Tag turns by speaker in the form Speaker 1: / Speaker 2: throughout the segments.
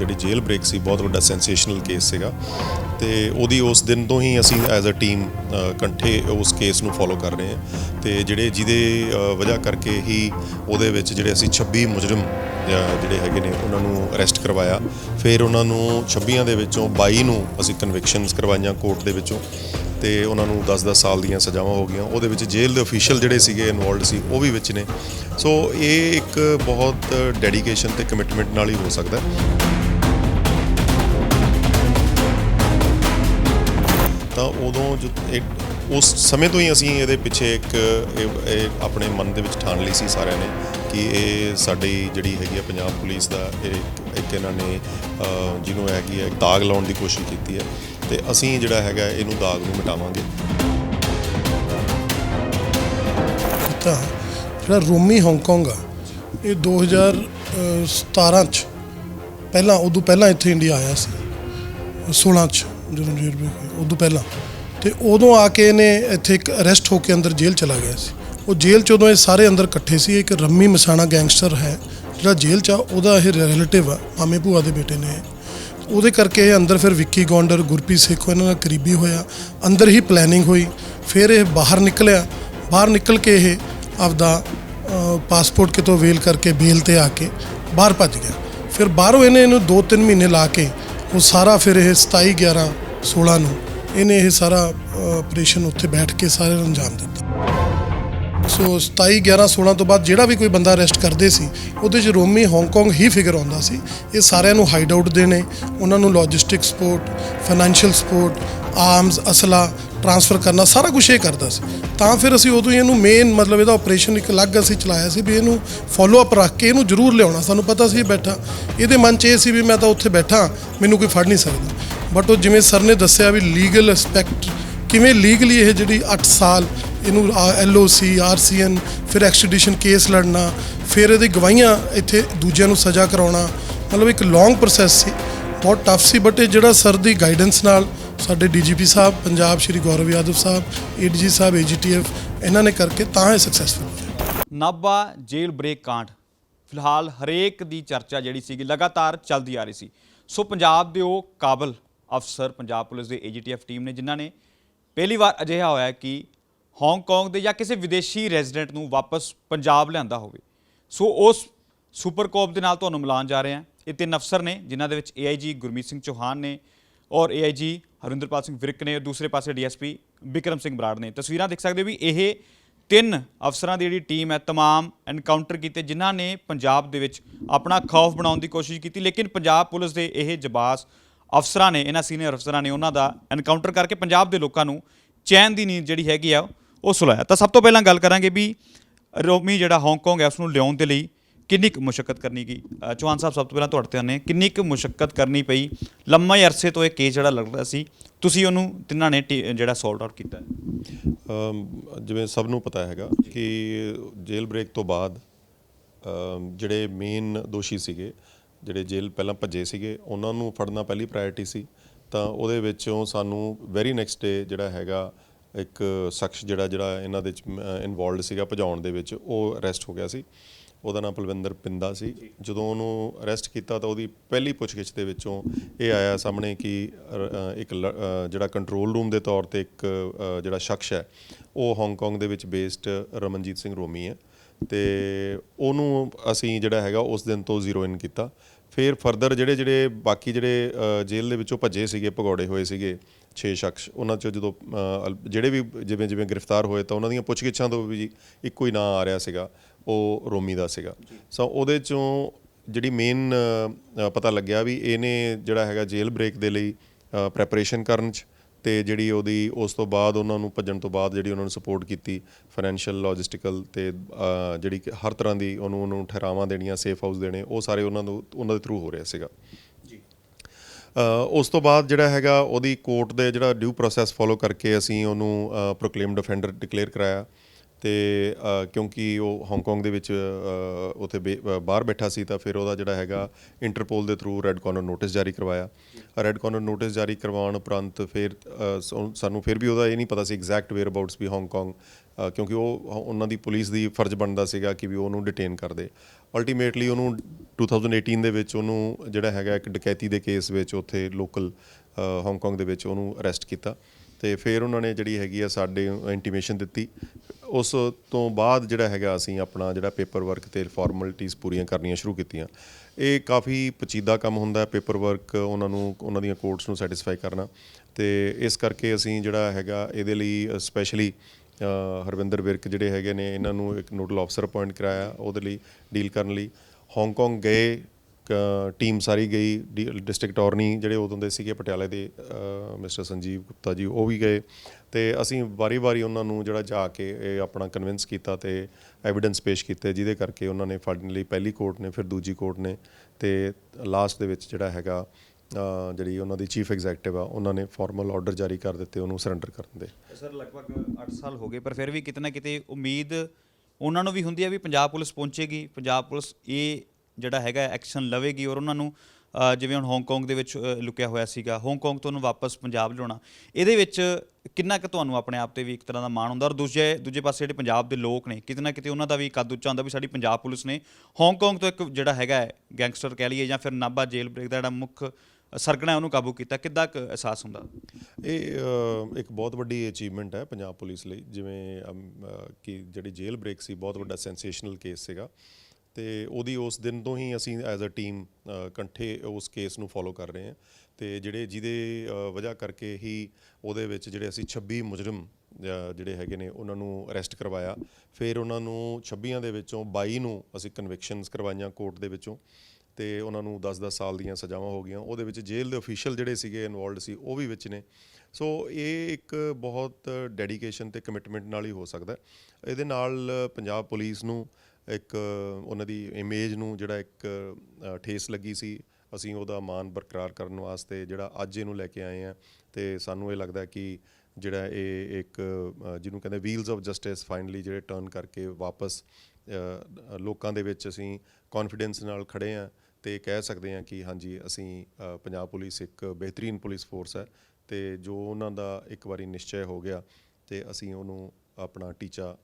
Speaker 1: ਜਿਹੜੀ ਜੇਲ੍ਹ ਬ੍ਰੇਕ ਸੀ, ਬਹੁਤ ਵੱਡਾ ਸੈਂਸੇਸ਼ਨਲ ਕੇਸ ਸੀਗਾ ਤੇ ਉਹਦੀ ਉਸ ਦਿਨ ਤੋਂ ਹੀ ਅਸੀਂ ਐਜ਼ ਅ ਟੀਮ ਇਕੱਠੇ ਉਸ ਕੇਸ ਨੂੰ ਫੋਲੋ ਕਰ ਰਹੇ ਹਾਂ ਤੇ ਜਿਹੜੇ ਜਿਹਦੇ ਵਜ੍ਹਾ ਕਰਕੇ ਹੀ ਉਹਦੇ ਵਿੱਚ ਜਿਹੜੇ ਅਸੀਂ 26 ਮੁਜਰਮ ਜਿਹੜੇ ਹੈਗੇ ਨੇ, ਉਹਨਾਂ ਨੂੰ ਅਰੈਸਟ ਕਰਵਾਇਆ। ਫਿਰ ਉਹਨਾਂ ਨੂੰ 26 ਦੇ ਵਿੱਚੋਂ 22 ਨੂੰ ਅਸੀਂ ਕਨਵਿਕਸ਼ਨਸ ਕਰਵਾਈਆਂ ਕੋਰਟ ਦੇ ਵਿੱਚੋਂ ਤੇ ਉਹਨਾਂ ਨੂੰ 10-10 ਸਾਲ ਦੀਆਂ ਸਜ਼ਾਵਾਂ ਹੋ ਗਈਆਂ। ਉਹਦੇ ਵਿੱਚ ਜੇਲ੍ਹ ਦੇ ਅਫੀਸ਼ੀਅਲ ਜਿਹੜੇ ਸੀਗੇ ਇਨਵੋਲਡ ਸੀ, ਉਹ ਵੀ ਵਿੱਚ ਨੇ। ਸੋ ਇਹ ਇੱਕ ਬਹੁਤ ਡੈਡੀਕੇਸ਼ਨ ਤੇ ਕਮਿਟਮੈਂਟ ਨਾਲ ਹੀ ਹੋ ਸਕਦਾ। ਹੈ ਤਾਂ ਉਦੋਂ ਜੋ ਉਸ ਸਮੇਂ ਤੋਂ ਹੀ ਅਸੀਂ ਇਹਦੇ ਪਿੱਛੇ ਇੱਕ, ਇਹ- ਆਪਣੇ ਮਨ ਦੇ ਵਿੱਚ ਠਾਣ ਲਈ ਸੀ ਸਾਰਿਆਂ ਨੇ ਕਿ ਇਹ ਸਾਡੀ ਜਿਹੜੀ ਹੈਗੀ ਆ ਪੰਜਾਬ ਪੁਲਿਸ ਦਾ ਇਹ ਇੱਕ- ਇਹਨਾਂ ਨੇ ਜਿਹਨੂੰ ਹੈਗੀ ਹੈ ਦਾਗ ਲਾਉਣ ਦੀ ਕੋਸ਼ਿਸ਼ ਕੀਤੀ ਹੈ ਤੇ ਅਸੀਂ ਜਿਹੜਾ ਹੈਗਾ ਇਹਨੂੰ ਦਾਗ ਨੂੰ ਮਿਟਾਵਾਂਗੇ।
Speaker 2: ਤਾਂ ਜਿਹੜਾ ਰੋਮੀ ਹਾਂਗਕਾਂਗ ਆ, ਇਹ 2017 ਚ ਪਹਿਲਾਂ, ਉਦੋਂ ਪਹਿਲਾਂ ਇੱਥੇ ਇੰਡੀਆ ਆਇਆ ਸੀ 16 ਚ। ਜਦੋਂ ਜੇਲ੍ਹ ਵਿੱਚ ਉਦੋਂ ਪਹਿਲਾਂ। ਤੇ ਉਦੋਂ ਆ ਕੇ ਇਹਨੇ ਇੱਥੇ ਇੱਕ ਅਰੈਸਟ ਹੋ ਕੇ ਅੰਦਰ ਜੇਲ੍ਹ ਚਲਾ ਗਿਆ ਸੀ। ਉਹ ਜੇਲ੍ਹ ਚ ਉਦੋਂ ਇਹ ਸਾਰੇ ਅੰਦਰ ਇਕੱਠੇ ਸੀ। ਇੱਕ ਰੰਮੀ ਮਸਾਣਾ ਗੈਂਗਸਟਰ ਹੈ, ਜਿਹੜਾ ਜੇਲ੍ਹ ਚ ਆ, ਉਹਦਾ ਇਹ ਰਿਲੇਟਿਵ ਆ, ਮਾਮੇ ਭੂਆ ਦੇ ਬੇਟੇ ਨੇ। ਇਹ। ਉਹਦੇ ਕਰਕੇ ਇਹ ਅੰਦਰ ਫਿਰ ਵਿੱਕੀ ਗੌਂਡਰ, ਗੁਰਪ੍ਰੀਤ ਸੇਖੋ, ਇਹਨਾਂ ਨਾਲ ਕਰੀਬੀ ਹੋਇਆ। ਅੰਦਰ ਹੀ ਪਲੈਨਿੰਗ ਹੋਈ। ਫਿਰ ਇਹ ਬਾਹਰ ਨਿਕਲਿਆ। ਬਾਹਰ ਨਿਕਲ ਕੇ ਇਹ ਆਪਦਾ ਪਾਸਪੋਰਟ ਕਿਤੋਂ ਵੇਲ ਕਰਕੇ ਬੇਲ ਤੇ ਆ ਕੇ ਬਾਹਰ ਭੱਜ ਗਿਆ। ਫਿਰ ਬਾਹਰੋਂ ਇਹਨੇ ਇਹਨੂੰ 2-3 ਮਹੀਨੇ ਲਾ ਕੇ ਉਹ ਸਾਰਾ ਫਿਰ ਇਹ 27 11 16 ਨੂੰ ਇਹਨੇ ਇਹ ਸਾਰਾ ਆਪਰੇਸ਼ਨ ਉੱਥੇ ਬੈਠ ਕੇ ਸਾਰੇ ਨੂੰ ਅੰਜਾਮ ਦਿੱਤਾ। ਸੋ 27 11 16 ਤੋਂ ਬਾਅਦ ਜਿਹੜਾ ਵੀ ਕੋਈ ਬੰਦਾ ਅਰੈਸਟ ਕਰਦੇ ਸੀ, ਉਹਦੇ 'ਚ ਰੋਮੀ ਹਾਂਗਕਾਂਗ ਹੀ ਫਿਗਰ ਆਉਂਦਾ ਸੀ। ਇਹ ਸਾਰਿਆਂ ਨੂੰ ਹਾਈਡ ਆਊਟ ਦੇਣੇ, ਉਹਨਾਂ ਨੂੰ logistic support financial support arms ਅਸਲਾ transfer ਕਰਨਾ, ਸਾਰਾ ਕੁਝ ਇਹ ਕਰਦਾ ਸੀ। ਤਾਂ ਫਿਰ ਅਸੀਂ ਉਦੋਂ ਹੀ ਇਹਨੂੰ ਮੇਨ ਮਤਲਬ ਇਹਦਾ ਆਪਰੇਸ਼ਨ ਇੱਕ ਅਲੱਗ ਅਸੀਂ ਚਲਾਇਆ ਸੀ ਵੀ ਇਹਨੂੰ ਫੋਲੋ ਅਪ ਰੱਖ ਕੇ ਇਹਨੂੰ ਜ਼ਰੂਰ ਲਿਆਉਣਾ। ਸਾਨੂੰ ਪਤਾ ਸੀ ਬੈਠਾ। ਇਹਦੇ ਮਨ 'ਚ ਇਹ ਸੀ ਵੀ ਮੈਂ ਤਾਂ ਉੱਥੇ ਬੈਠਾ, ਮੈਨੂੰ ਕੋਈ ਫੜ ਨਹੀਂ ਸਕਦਾ। ਬਟ ਉਹ ਜਿਵੇਂ ਸਰ ਨੇ ਦੱਸਿਆ ਵੀ ਲੀਗਲ ਐਸਪੈਕਟ ਕਿਵੇਂ ਲੀਗਲੀ ਇਹ ਜਿਹੜੀ 8 ਸਾਲ ਇਹਨੂੰ ਐਲਓਸੀ ਆਰਸੀਐਨ ਫਿਰ ਐਕਸਟ੍ਰੈਡੀਸ਼ਨ ਕੇਸ ਲੜਨਾ, ਫਿਰ ਇਹਦੀ ਗਵਾਹੀਆਂ ਇੱਥੇ ਦੂਜਿਆਂ ਨੂੰ ਸਜ਼ਾ ਕਰਾਉਣਾ, ਮਤਲਬ ਇੱਕ ਲੌਂਗ ਪ੍ਰੋਸੈਸ ਸੀ। ਬਹੁਤ ਟਫ ਸੀ ਬਟ ਇਹ ਜਿਹੜਾ ਸਰ ਦੀ ਗਾਈਡੈਂਸ ਨਾਲ ਸਾਡੇ ਡੀਜੀਪੀ ਸਾਹਿਬ, ਪੰਜਾਬ ਸ਼੍ਰੀ ਗੌਰਵ ਯਾਦਵ ਸਾਹਿਬ, ਏਡੀਜੀ ਸਾਹਿਬ, ਏਜੀਟੀਐਫ, ਇਹਨਾਂ ਨੇ ਕਰਕੇ ਤਾਂ ਇਹ ਸਕਸੈਸਫੁਲ ਹੋਇਆ।
Speaker 3: ਨਾਭਾ ਜੇਲ੍ਹ ਬ੍ਰੇਕ ਕਾਂਡ। ਫਿਲਹਾਲ ਹਰੇਕ ਦੀ ਚਰਚਾ ਜਿਹੜੀ ਸੀਗੀ ਲਗਾਤਾਰ ਚੱਲਦੀ ਆ ਰਹੀ ਸੀ। ਸੋ ਪੰਜਾਬ ਦੇ ਉਹ ਕਾਬਲ ਅਫਸਰ, ਪੰਜਾਬ ਪੁਲਿਸ ਦੇ ਏਜੀਟੀਐਫ ਟੀਮ ਨੇ ਜਿਨ੍ਹਾਂ ਨੇ ਪਹਿਲੀ ਵਾਰ ਅਜਿਹਾ ਹੋਇਆ ਕਿ ਹਾਂਗਕਾਂਗ ਦੇ ਜਾਂ ਕਿਸੇ ਵਿਦੇਸ਼ੀ ਰੈਜ਼ੀਡੈਂਟ ਨੂੰ ਵਾਪਸ ਪੰਜਾਬ ਲਿਆਂਦਾ ਹੋਵੇ। ਸੋ ਉਸ ਸੁਪਰ ਕੋਪ ਦੇ ਨਾਲ ਤੁਹਾਨੂੰ ਮਿਲਾਉਣ ਜਾ ਰਹੇ ਹਾਂ। ਇਹ ਤਿੰਨ ਅਫਸਰ ਨੇ, ਜਿਨ੍ਹਾਂ ਦੇ ਵਿੱਚ ਏਆਈਜੀ ਗੁਰਮੀਤ ਸਿੰਘ ਚੌਹਾਨ ਨੇ ਔਰ ਏਆਈਜੀ ਹਰਿੰਦਰਪਾਲ ਸਿੰਘ ਵਿਰਕ ਨੇ ਦੂਸਰੇ ਪਾਸੇ ਡੀਐਸਪੀ ਵਿਕਰਮ ਸਿੰਘ ਬਰਾੜ ਨੇ ਤਸਵੀਰਾਂ ਦੇਖ ਸਕਦੇ ਹੋ ਵੀ ਇਹ ਤਿੰਨ ਅਫਸਰਾਂ ਦੀ ਜਿਹੜੀ ਟੀਮ ਹੈ तमाम ਐਨਕਾਊਂਟਰ ਕੀਤੇ ਜਿਨ੍ਹਾਂ ਨੇ ਪੰਜਾਬ ਦੇ ਵਿੱਚ ਆਪਣਾ ਖੌਫ ਬਣਾਉਣ ਦੀ ਕੋਸ਼ਿਸ਼ ਕੀਤੀ ਲੇਕਿਨ ਪੰਜਾਬ ਪੁਲਿਸ ਦੇ ਇਹ ਜਬਾਸ ਅਫਸਰਾਂ ਨੇ ਇਹਨਾਂ ਸੀਨੀਅਰ ਅਫਸਰਾਂ ਨੇ ਉਹਨਾਂ ਦਾ ਐਨਕਾਊਂਟਰ ਕਰਕੇ ਪੰਜਾਬ ਦੇ ਲੋਕਾਂ ਨੂੰ ਚੈਨ ਦੀ ਨੀਂਦ ਜਿਹੜੀ ਹੈਗੀ ਆ ਉਹ ਸੁਲਾਇਆ ਤਾਂ ਸਭ ਤੋਂ ਪਹਿਲਾਂ ਗੱਲ ਕਰਾਂਗੇ ਵੀ ਰੋਮੀ ਜਿਹੜਾ ਹਾਂਗਕਾਂਗ ਹੈ ਉਸ ਨੂੰ ਲਿਆਉਣ ਦੇ ਲਈ ਕਿੰਨੀ ਕੁ ਮੁਸ਼ਕਲ ਕਰਨੀ ਗਈ ਅ, ਚੌਹਾਨ ਸਾਹਿਬ ਸਭ ਤੋਂ ਪਹਿਲਾਂ ਤੁਹਾਡੇ ਤੇ ਆਨੇ ਕਿੰਨੀ ਕੁ ਮੁਸ਼ਕਲ ਕਰਨੀ ਪਈ? ਲੰਮਾ ਹੀ ਅਰਸੇ ਤੋਂ ਇਹ ਕੇਸ ਜਿਹੜਾ ਲੱਗਦਾ ਸੀ ਤੁਸੀਂ ਉਹਨੂੰ ਤਿੰਨਾਂ ਨੇ ਟੀ- ਜਿਹੜਾ ਸੋਲਡ ਆਊਟ ਕੀਤਾ? ਹੈ
Speaker 1: ਅਮ ਜਿਵੇਂ ਸਭ ਨੂੰ ਪਤਾ ਹੈਗਾ ਕਿ ਜੇਲ੍ਹ ਬ੍ਰੇਕ ਤੋਂ ਬਾਅਦ ਅਮ ਜਿਹੜੇ ਮੇਨ ਦੋਸ਼ੀ ਸੀਗੇ ਜਿਹੜੇ ਜੇਲ੍ਹ ਪਹਿਲਾਂ ਭੱਜੇ ਸੀਗੇ ਉਹਨਾਂ ਨੂੰ ਫੜਨਾ ਪਹਿਲੀ ਪ੍ਰਾਇੋਰਟੀ ਸੀ। ਤਾਂ ਉਹਦੇ ਵਿੱਚੋਂ ਸਾਨੂੰ ਵੈਰੀ ਨੈਕਸਟ ਡੇ ਜਿਹੜਾ ਹੈਗਾ ਇੱਕ ਸ਼ਖਸ ਜਿਹੜਾ ਜਿਹੜਾ ਇਹਨਾਂ ਦੇ ਇਨਵੋਲਡ ਸੀਗਾ ਭਜਾਉਣ ਦੇ ਵਿੱਚ ਉਹ ਅਰੈਸਟ ਹੋ ਗਿਆ ਸੀ। ਉਹਦਾ ਨਾਮ ਪਲਵਿੰਦਰ ਪਿੰਦਾ ਸੀ। ਜਦੋਂ ਉਹਨੂੰ ਅਰੈਸਟ ਕੀਤਾ ਤਾਂ ਉਹਦੀ ਪਹਿਲੀ ਪੁੱਛਗਿੱਛ ਦੇ ਵਿੱਚੋਂ ਇਹ ਆਇਆ ਸਾਹਮਣੇ ਕਿ ਇੱਕ ਲ- ਜਿਹੜਾ ਕੰਟਰੋਲ ਰੂਮ ਦੇ ਤੌਰ ਤੇ ਇੱਕ ਜਿਹੜਾ ਸ਼ਖਸ ਹੈ, ਉਹ ਹਾਂਗਕਾਂਗ ਦੇ ਵਿੱਚ ਬੇਸਡ ਰਮਨਜੀਤ ਸਿੰਘ ਰੋਮੀ ਹੈ। ਤੇ ਉਹਨੂੰ ਅਸੀਂ ਜਿਹੜਾ ਹੈਗਾ ਉਸ ਦਿਨ ਤੋਂ ਜ਼ੀਰੋ ਇਨ ਕੀਤਾ। ਫਿਰ ਫਰਦਰ ਜਿਹੜੇ ਜਿਹੜੇ ਬਾਕੀ ਜਿਹੜੇ ਜੇਲ੍ਹ ਦੇ ਵਿੱਚੋਂ ਭੱਜੇ ਸੀਗੇ, ਭਗੌੜੇ ਹੋਏ ਸੀਗੇ 6 ਸ਼ਖਸ, ਉਹਨਾਂ ਚੋਂ ਜਦੋਂ ਜਿਹੜੇ ਵੀ ਜਿਵੇਂ ਜਿਵੇਂ ਗ੍ਰਿਫਤਾਰ ਹੋਏ ਤਾਂ ਉਹਨਾਂ ਦੀਆਂ ਪੁੱਛਗਿੱਛਾਂ ਤੋਂ ਵੀ ਇੱਕੋ ਹੀ ਨਾਂ ਆ ਰਿਹਾ ਸੀਗਾ। ਉਹ ਰੋਮੀ ਦਾ ਸੀਗਾ। ਸੋ ਉਹਦੇ ਚੋਂ ਜਿਹੜੀ ਮੇਨ ਪਤਾ ਲੱਗਿਆ ਵੀ ਇਹਨੇ ਜਿਹੜਾ ਹੈਗਾ ਜੇਲ੍ਹ ਬ੍ਰੇਕ ਦੇ ਲਈ ਪ੍ਰੈਪਰੇਸ਼ਨ ਕਰਨ ਚ ਤੇ ਜਿਹੜੀ ਉਹਦੀ ਉਸ ਤੋਂ ਬਾਅਦ ਉਹਨਾਂ ਨੂੰ ਭੱਜਣ ਤੋਂ ਬਾਅਦ ਜਿਹੜੀ ਉਹਨਾਂ ਨੂੰ ਸਪੋਰਟ ਕੀਤੀ ਫਾਈਨੈਂਸ਼ੀਅਲ ਲੌਜਿਸਟਿਕਲ ਤੇ ਜਿਹੜੀ ਹਰ ਤਰ੍ਹਾਂ ਦੀ ਉਹਨੂੰ ਉਹਨੂੰ ਠਹਿਰਾਵਾਂ ਦੇਣੀਆਂ ਸੇਫ ਹਾਊਸ ਦੇਣੇ ਉਹ ਸਾਰੇ ਉਹਨਾਂ ਨੂੰ ਉਹਨਾਂ ਦੇ ਥਰੂ ਹੋ ਰਿਹਾ ਸੀਗਾ। ਅ, ਉਸ ਤੋਂ ਬਾਅਦ ਜਿਹੜਾ ਹੈਗਾ ਉਹਦੀ ਕੋਰਟ ਦੇ ਜਿਹੜਾ ਡਿਊ ਪ੍ਰੋਸੈਸ ਫੋਲੋ ਕਰਕੇ ਅਸੀਂ ਉਹਨੂੰ ਪ੍ਰੋਕਲੇਮਡ ਅਫੈਂਡਰ ਡਿਕਲੇਅਰ ਕਰਾਇਆ। ਤੇ ਕਿਉਂਕਿ ਉਹ ਹਾਂਗਕਾਂਗ ਦੇ ਵਿੱਚ ਅ, ਉੱਥੇ ਬੇ- ਬਾਹਰ ਬੈਠਾ ਸੀ ਤਾਂ ਫਿਰ ਉਹਦਾ ਜਿਹੜਾ ਹੈਗਾ ਇੰਟਰਪੋਲ ਦੇ ਥਰੂ ਰੈੱਡ ਕਾਰਨਰ ਨੋਟਿਸ ਜਾਰੀ ਕਰਵਾਇਆ। ਰੈੱਡ ਕਾਰਨਰ ਨੋਟਿਸ ਜਾਰੀ ਕਰਵਾਉਣ ਉਪਰੰਤ ਫਿਰ ਅ, ਸਾਨੂੰ ਫਿਰ ਵੀ ਉਹਦਾ ਇਹ ਨਹੀਂ ਪਤਾ ਸੀ ਐਗਜ਼ੈਕਟ ਵੇਅਰ ਅਬਾਊਟਸ ਵੀ ਹਾਂਗਕਾਂਗ ਕਿਉਂਕਿ ਉਹ ਉਹਨਾਂ ਦੀ ਪੁਲਿਸ ਦੀ ਫਰਜ਼ ਬਣਦਾ ਸੀਗਾ ਕਿ ਵੀ ਉਹਨੂੰ ਡਿਟੇਨ ਕਰਦੇ ਅਲਟੀਮੇਟਲੀ ਉਹਨੂੰ 2018 ਦੇ ਵਿੱਚ ਉਹਨੂੰ ਜਿਹੜਾ ਹੈਗਾ ਇੱਕ ਡਕੈਤੀ ਦੇ ਕੇਸ ਵਿੱਚ ਉੱਥੇ ਲੋਕਲ ਹਾਂਗਕਾਂਗ ਦੇ ਵਿੱਚ ਉਹਨੂੰ ਅਰੈਸਟ ਕੀਤਾ। ਤੇ ਫਿਰ ਉਹਨਾਂ ਨੇ ਜਿਹੜੀ ਹੈਗੀ ਆ ਸਾਡੇ ਇੰਟੀਮੇਸ਼ਨ ਦਿੱਤੀ। ਉਸ ਤੋਂ ਬਾਅਦ ਜਿਹੜਾ ਹੈਗਾ ਅਸੀਂ ਆਪਣਾ ਜਿਹੜਾ ਪੇਪਰ ਵਰਕ ਤੇ ਫਾਰਮੈਲਿਟੀਆਂ ਪੂਰੀਆਂ ਕਰਨੀਆਂ ਸ਼ੁਰੂ ਕੀਤੀਆਂ। ਇਹ ਕਾਫੀ ਪਚੀਦਾ ਕੰਮ ਹੁੰਦਾ ਹੈ ਪੇਪਰ ਵਰਕ ਉਹਨਾਂ ਨੂੰ, ਉਹਨਾਂ ਦੀਆਂ ਕੋਰਟਸ ਨੂੰ ਸੈਟੀਸਫਾਈ ਕਰਨਾ। ਤੇ ਇਸ ਕਰਕੇ ਅਸੀਂ ਜਿਹੜਾ ਹੈਗਾ ਇਹਦੇ ਲਈ ਸਪੈਸ਼ਲੀ ਹਰਵਿੰਦਰ ਵਿਰਕ ਜਿਹੜੇ ਹੈਗੇ ਨੇ, ਇਹਨਾਂ ਨੂੰ ਇੱਕ ਨੋਡਲ ਅਫਸਰ ਅਪਾਇੰਟ ਕਰਾਇਆ ਉਹਦੇ ਲਈ ਡੀਲ ਕਰਨ ਲਈ। ਹਾਂਗਕਾਂਗ ਗਏ ਟੀਮ ਸਾਰੀ ਗਈ ਡਿਸਟ੍ਰਿਕਟ ਅਟਾਰਨੀ ਜਿਹੜੇ ਉਦੋਂ ਦੇ ਸੀਗੇ ਪਟਿਆਲੇ ਦੇ ਮਿਸਟਰ ਸੰਜੀਵ ਗੁਪਤਾ ਜੀ, ਉਹ ਵੀ ਗਏ। ਤੇ ਅਸੀਂ ਵਾਰੀ-ਵਾਰੀ ਉਹਨਾਂ ਨੂੰ ਜਿਹੜਾ ਜਾ ਕੇ ਇਹ ਆਪਣਾ ਕਨਵਿੰਸ ਕੀਤਾ ਤੇ ਐਵੀਡੈਂਸ ਪੇਸ਼ ਕੀਤੇ, ਜਿਹਦੇ ਕਰਕੇ ਉਹਨਾਂ ਨੇ ਫੜਨ ਲਈ ਪਹਿਲੀ ਕੋਰਟ ਨੇ, ਫਿਰ ਦੂਜੀ ਕੋਰਟ ਨੇ ਤੇ ਲਾਸਟ ਦੇ ਵਿੱਚ ਜਿਹੜਾ ਹੈਗਾ ਜਿਹੜੀ ਉਹਨਾਂ ਦੀ ਚੀਫ ਐਗਜ਼ੈਕਟਿਵ ਆ, ਉਹਨਾਂ ਨੇ ਫਾਰਮਲ ਆਰਡਰ ਜਾਰੀ ਕਰ ਦਿੱਤੇ, ਉਹਨੂੰ ਸਰੈਂਡਰ ਕਰਨ ਦੇ।
Speaker 3: ਸਰ ਲਗਭਗ 8 ਸਾਲ ਹੋ ਗਏ, ਪਰ ਫਿਰ ਵੀ ਕਿਤੇ ਨਾ ਕਿਤੇ ਉਮੀਦ ਉਹਨਾਂ ਨੂੰ ਵੀ ਹੁੰਦੀ ਹੈ ਵੀ ਪੰਜਾਬ ਪੁਲਿਸ ਪਹੁੰਚੇਗੀ, ਪੰਜਾਬ ਪੁਲਿਸ ਇਹ ਜਿਹੜਾ ਹੈਗਾ ਐਕਸ਼ਨ ਲਵੇਗੀ ਔਰ ਉਹਨਾਂ ਨੂੰ ਜਿਵੇਂ ਹੁਣ ਹਾਂਗਕਾਂਗ ਦੇ ਵਿੱਚ ਲੁਕਿਆ ਹੋਇਆ ਸੀਗਾ। ਹਾਂਗਕਾਂਗ ਤੋਂ ਉਹਨੂੰ ਵਾਪਸ ਪੰਜਾਬ ਲਿਆਉਣਾ। ਇਹਦੇ ਵਿੱਚ ਕਿੰਨਾ ਕੁ ਤੁਹਾਨੂੰ ਆਪਣੇ ਆਪ ਤੇ ਵੀ ਇੱਕ ਤਰ੍ਹਾਂ ਦਾ ਮਾਣ ਹੁੰਦਾ? ਔਰ ਦੂਜੇ ਦੂਜੇ ਪਾਸੇ ਜਿਹੜੇ ਪੰਜਾਬ ਦੇ ਲੋਕ ਨੇ, ਕਿਤੇ ਨਾ ਕਿਤੇ ਉਹਨਾਂ ਦਾ ਵੀ ਕੱਦ ਉੱਚਾ ਹੁੰਦਾ ਵੀ ਸਾਡੀ ਪੰਜਾਬ ਪੁਲਿਸ ਨੇ ਹਾਂਗਕਾਂਗ ਤੋਂ ਇੱਕ ਜਿਹੜਾ ਹੈਗਾ ਗੈਂਗਸਟਰ ਕਹਿ ਲਈਏ ਜਾਂ ਫਿਰ ਨਾਭਾ ਜੇਲ੍ਹ ਬ੍ਰੇਕ ਦਾ ਜਿਹੜਾ ਮੁੱਖ ਸਰਗਣਾ ਉਹਨੂੰ ਕਾਬੂ ਕੀਤਾ। ਕਿੱਦਾਂ ਕੁ ਅਹਿਸਾਸ ਹੁੰਦਾ?
Speaker 1: ਇਹ ਇੱਕ ਬਹੁਤ ਵੱਡੀ ਅਚੀਵਮੈਂਟ ਹੈ ਪੰਜਾਬ ਪੁਲਿਸ ਲਈ। ਜਿਵੇਂ ਕਿ ਜਿਹੜੀ ਜੇਲ੍ਹ ਬ੍ਰੇਕ ਸੀ, ਬਹੁਤ ਵੱਡਾ ਸੈਂਸੇਸ਼ਨਲ ਕੇਸ ਸੀਗਾ। ਤੇ ਉਹਦੀ ਉਸ ਦਿਨ ਤੋਂ ਹੀ ਅਸੀਂ ਐਜ਼ ਅ ਟੀਮ ਇਕੱਠੇ ਉਸ ਕੇਸ ਨੂੰ ਫੋਲੋ ਕਰ ਰਹੇ ਹਾਂ। ਤੇ ਜਿਹੜੇ ਜਿਹਦੇ ਵਜ੍ਹਾ ਕਰਕੇ ਹੀ ਉਹਦੇ ਵਿੱਚ ਜਿਹੜੇ ਅਸੀਂ 26 ਮੁਜਰਮ ਜਿਹੜੇ ਹੈਗੇ ਨੇ, ਉਹਨਾਂ ਨੂੰ ਅਰੈਸਟ ਕਰਵਾਇਆ। ਫਿਰ ਉਹਨਾਂ ਨੂੰ 26ਾਂ ਦੇ ਵਿੱਚੋਂ 22 ਨੂੰ ਅਸੀਂ ਕਨਵਿਕਸ਼ਨਸ ਕਰਵਾਈਆਂ ਕੋਰਟ ਦੇ ਵਿੱਚੋਂ। ਤੇ ਉਹਨਾਂ ਨੂੰ 10-10 ਸਾਲ ਦੀਆਂ ਸਜ਼ਾਵਾਂ ਹੋ ਗਈਆਂ। ਉਹਦੇ ਵਿੱਚ ਜੇਲ੍ਹ ਦੇ ਅਫੀਸ਼ੀਅਲ ਜਿਹੜੇ ਸੀਗੇ ਇਨਵੋਲਡ ਸੀ, ਉਹ ਵੀ ਵਿੱਚ ਨੇ। ਸੋ ਇਹ ਇੱਕ ਬਹੁਤ ਡੈਡੀਕੇਸ਼ਨ ਤੇ ਕਮਿਟਮੈਂਟ ਨਾਲ ਹੀ ਹੋ ਸਕਦਾ। ਇਹਦੇ ਨਾਲ ਪੰਜਾਬ ਪੁਲਿਸ ਨੂੰ ਇੱਕ, ਉਹਨਾਂ ਦੀ ਇਮੇਜ ਨੂੰ ਜਿਹੜਾ ਇੱਕ ਠੇਸ ਲੱਗੀ ਸੀ, ਅਸੀਂ ਉਹਦਾ ਮਾਣ ਬਰਕਰਾਰ ਕਰਨ ਵਾਸਤੇ ਜਿਹੜਾ ਅੱਜ ਇਹਨੂੰ ਲੈ ਕੇ ਆਏ ਆ ਤੇ ਸਾਨੂੰ ਇਹ ਲੱਗਦਾ ਕਿ ਜਿਹੜਾ ਇਹ ਇੱਕ ਜਿਹਨੂੰ ਕਹਿੰਦੇ ਵੀਲਸ ਆਫ ਜਸਟਿਸ ਫਾਈਨਲੀ ਜਿਹੜੇ ਟਰਨ ਕਰਕੇ ਵਾਪਸ ਲੋਕਾਂ ਦੇ ਵਿੱਚ ਅਸੀਂ ਕੌਨਫੀਡੈਂਸ ਨਾਲ ਖੜੇ ਆ ਤੇ ਕਹਿ ਸਕਦੇ ਹਾਂ ਕਿ ਹਾਂਜੀ, ਅਸੀਂ ਪੰਜਾਬ ਪੁਲਿਸ ਇੱਕ ਬਿਹਤਰੀਨ ਪੁਲਿਸ ਫੋਰਸ ਹੈ ਤੇ ਜੋ ਉਹਨਾਂ ਦਾ ਇੱਕ ਵਾਰੀ ਨਿਸ਼ਚੈ ਹੋ ਗਿਆ ਤੇ ਅਸੀਂ ਉਹਨੂੰ ਆਪਣਾ ਟੀਚਾ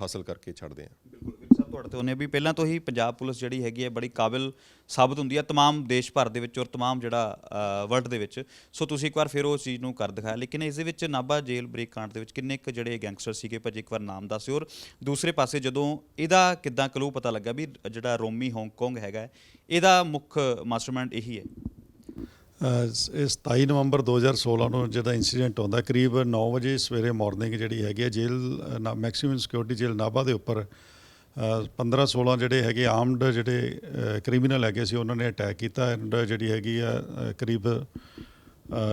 Speaker 1: ਹਾਸਲ ਕਰਕੇ ਛੱਡਦੇ ਹਾਂ।
Speaker 3: ਬਿਲਕੁਲ। ਤੁਹਾਡੇ ਤੋਂ ਉਹਨੇ ਵੀ ਪਹਿਲਾਂ ਤੋਂ ਹੀ ਪੰਜਾਬ ਪੁਲਿਸ ਜਿਹੜੀ ਹੈਗੀ ਹੈ ਬੜੀ ਕਾਬਿਲ ਸਾਬਤ ਹੁੰਦੀ ਹੈ तमाम ਦੇਸ਼ ਭਰ ਦੇ ਵਿੱਚ ਔਰ तमाम ਜਿਹੜਾ ਵਰਲਡ ਦੇ ਵਿੱਚ ਸੋ ਤੁਸੀਂ ਇੱਕ ਵਾਰ ਫਿਰ ਉਸ ਚੀਜ਼ ਨੂੰ ਕਰ ਦਿਖਾਇਆ ਲੇਕਿਨ ਇਸ ਦੇ ਵਿੱਚ ਨਾਭਾ ਜੇਲ੍ਹ ਬ੍ਰੇਕ ਕਾਂਡ ਦੇ ਵਿੱਚ ਕਿੰਨੇ ਕੁ ਜਿਹੜੇ ਗੈਂਗਸਟਰ ਸੀਗੇ ਭਾਜੀ ਇੱਕ ਵਾਰ ਨਾਮ ਦੱਸਿਓ ਔਰ ਦੂਸਰੇ ਪਾਸੇ ਜਦੋਂ ਇਹਦਾ ਕਿੱਦਾਂ ਕਲੂ ਪਤਾ ਲੱਗਾ ਵੀ ਜਿਹੜਾ ਰੋਮੀ ਹਾਂਗਕਾਂਗ ਹੈਗਾ ਹੈ, ਇਹਦਾ ਮੁੱਖ ਮਾਸਟਰਮਾਈਂਡ ਇਹੀ ਹੈ
Speaker 4: ਅਹ ਸ- ਇਹ 27 ਨਵੰਬਰ 2016 ਨੂੰ ਜਿਹੜਾ ਇਨਸੀਡੈਂਟ ਹੁੰਦਾ ਕਰੀਬ 9 ਵਜੇ ਸਵੇਰੇ ਮਾਰਨਿੰਗ ਜਿਹੜੀ ਹੈਗੀ ਹੈ jail maximum security jail Nabha ਦੇ ਉੱਪਰ 15 16 ਜਿਹੜੇ ਹੈਗੇ ਆਰਮਡ ਜਿਹੜੇ ਕ੍ਰਿਮੀਨਲ ਹੈਗੇ ਸੀ ਉਹਨਾਂ ਨੇ ਅਟੈਕ ਕੀਤਾ ਐਂਡ ਜਿਹੜੀ ਹੈਗੀ ਆ ਕਰੀਬ